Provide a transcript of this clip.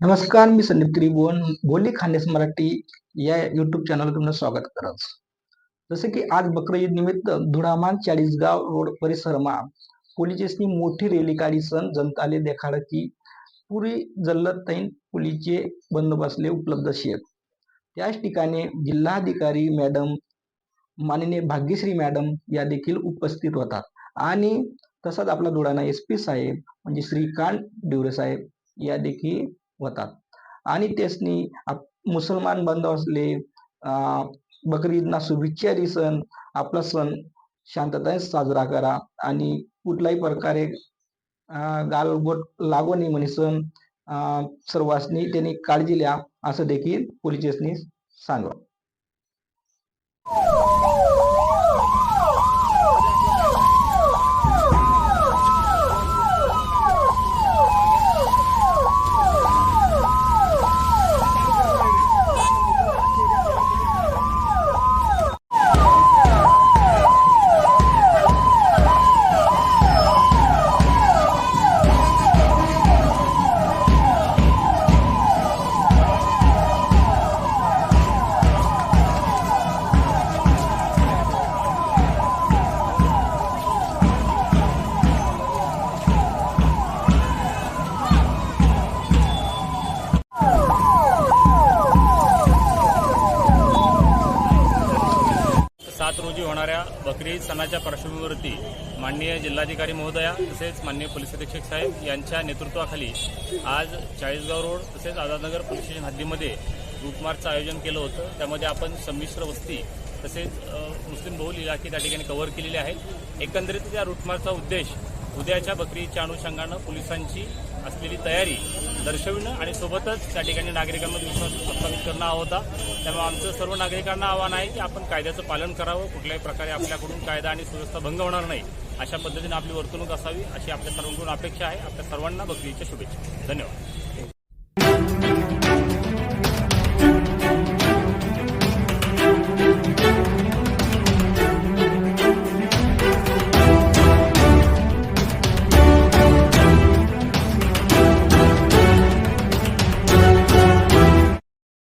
नमस्कार मी संदीप त्रिभुवन बोली खानेस मराठी या युट्यूब चॅनलवर तुमचं स्वागत करत. जसे की आज बकर ईद निमित्त धुळामान चाळीसगाव रोड परिसरमा पोलिसेसनी मोठी रॅली काढी सन जनताले देखाड की पुरी जल्लत तैन पोलीसचे बंदोबस्तले उपलब्ध शेत. त्याच ठिकाणी जिल्हाधिकारी मॅडम माननीय भाग्यश्री मॅडम या देखील उपस्थित होतात. आणि तसंच आपला धुळाणा एस पी साहेब म्हणजे श्रीकांत डिवरे साहेब या देखील होतात. आणि त्यासनी मुसलमान बांधव असले बकरीदना बकरी ईदना शुभेच्छा दि सण आपला सण शांततेने साजरा करा. आणि कुठल्याही प्रकारे अं, गालबोट लागू नये म्हणे सण अं, सर्वांनी त्यांनी काळजी घ्या असं देखील पोलिसांनी सांगा सात रोजी होणाऱ्या बकरी ईद सणाच्या पार्श्वभूमीवरती माननीय जिल्हाधिकारी महोदया तसेच माननीय पोलीस अधीक्षक साहेब यांच्या नेतृत्वाखाली आज चाळीसगाव रोड तसेच आझादनगर पोलीस स्टेशन हद्दीमध्ये रूटमार्चचं आयोजन केलं होतं. त्यामध्ये आपण संमिश्र वस्ती तसेच मुस्लिम बहुल इलाके त्या ठिकाणी कव्हर केलेले आहेत. एकंदरीत त्या रूटमार्चचा उद्देश उद्याच्या बकरीच्या अनुषंगानं पोलिसांची असलेली तयारी दर्शविणं आणि सोबतच त्या ठिकाणी नागरिकांमध्ये विश्वास प्रस्थापित करणं हा होता. त्यामुळे आमचं सर्व नागरिकांना आव्हान आहे की आपण कायद्याचं पालन करावं. कुठल्याही प्रकारे आपल्याकडून कायदा आणि सुव्यवस्था भंग होणार नाही. अशा पद्धतीने आपली वर्तणूक असावी अशी आपल्या सर्वांकडून अपेक्षा आहे. आपल्या सर्वांना बकरी शुभेच्छा. धन्यवाद.